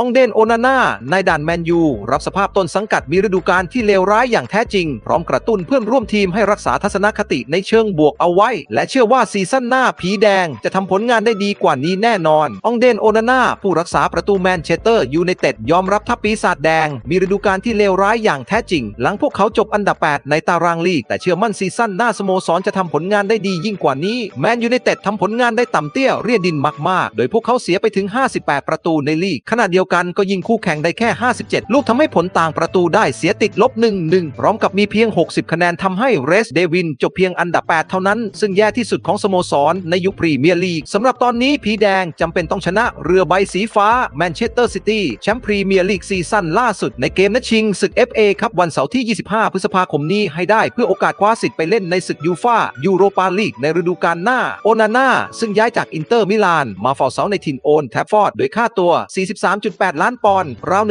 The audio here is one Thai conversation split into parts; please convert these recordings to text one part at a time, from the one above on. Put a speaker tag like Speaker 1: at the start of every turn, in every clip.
Speaker 1: องเดนโอนาน่านายด่านแมนยู รับสภาพต้นสังกัดมีฤดูกาลที่เลวร้ายอย่างแท้จริง พร้อมกระตุ้นเพื่อนร่วมทีมให้รักษาทัศนคติในเชิงบวกเอาไว้ และเชื่อว่าซีซั่นหน้าผีแดงจะทำผลงานได้ดีกว่านี้แน่นอน องเดนโอนาน่าผู้รักษาประตูแมนเชสเตอร์ยูไนเต็ดยอมรับทัพปีศาจแดง มีฤดูกาลที่เลวร้ายอย่างแท้จริง หลังพวกเขาจบอันดับ 8 ในตารางลีก แต่เชื่อมั่นซีซั่นหน้าสโมสรจะทำผลงานได้ดียิ่งกว่านี้แมนยูไนเต็ดทำผลงานได้ต่ำเตี้ยเรียดินมากๆ โดยพวกเขาเสียไปถึง 58 ประตูในลีกขณะเดียวกันก็ยิงคู่แข่งได้แค่ 57 ลูกทำให้ผลต่างประตูได้เสียติดลบ 1-1 พร้อมกับมีเพียง 60 คะแนนทำให้เรสเดวินจบเพียงอันดับ 8 เท่านั้น ซึ่งแย่ที่สุดของสโมสรในยุคพรีเมียร์ลีกสำหรับตอนนี้ผีแดงจำเป็นต้องชนะเรือใบสีฟ้าแมนเชสเตอร์ซิตี้แชมป์พรีเมียร์ลีกซีซั่นล่าสุดในเกมนัดชิงศึก FA ครับวันเสาร์ที่ 25 พฤษภาคมนี้ให้ได้เพื่อโอกาสคว้าสิทธิ์ไปเล่นในศึกยูฟายูโรปาลีกในฤดูกาลหน้าโอนาน่าซึ่งย้ายจากอินเตอร์มิลานมาฝ้าเสาในถิ่นโอนแทฟฟอร์ดโดยค่าตัว43.8ล้านปอนด์ราว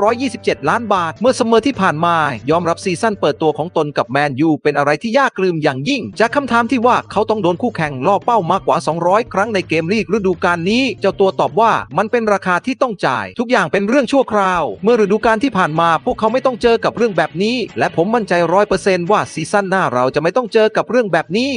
Speaker 1: 1,927 ล้านบาท เมื่อเสมอที่ผ่านมา ยอมรับซีซั่นเปิดตัวของตนกับแมนยูเป็นอะไรที่ยากกลืมอย่างยิ่ง จากคำถามที่ว่าเขาต้องโดนคู่แข่งล่อเป้ามากกว่า 200 ครั้งในเกมลีกฤดูกาลนี้ เจ้าตัวตอบว่ามันเป็นราคาที่ต้องจ่าย ทุกอย่างเป็นเรื่องชั่วคราว เมื่อฤดูกาลที่ผ่านมา พวกเขาไม่ต้องเจอกับเรื่องแบบนี้ และผมมั่นใจร้อยเปอร์เซนต์ว่าซีซั่นหน้าเราจะไม่ต้องเจอกับเรื่องแบบนี้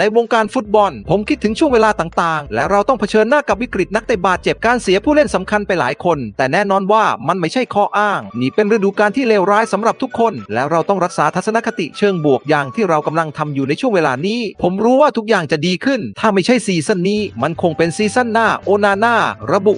Speaker 1: ในวงการฟุตบอล ผมคิดถึงช่วงเวลาต่างๆ และเราต้องเผชิญหน้ากับวิกฤตนักเตะบาดเจ็บการเสียผู้เล่นสำคัญไปหลายคน แต่แน่นอนว่ามันไม่ใช่ข้ออ้าง นี่เป็นฤดูกาลที่เลวร้ายสำหรับทุกคน และเราต้องรักษาทัศนคติเชิงบวกอย่างที่เรากำลังทำอยู่ในช่วงเวลานี้ ผมรู้ว่าทุกอย่างจะดีขึ้น ถ้าไม่ใช่ซีซั่นนี้ มันคงเป็นซีซั่นหน้าโอนาน่าระบุ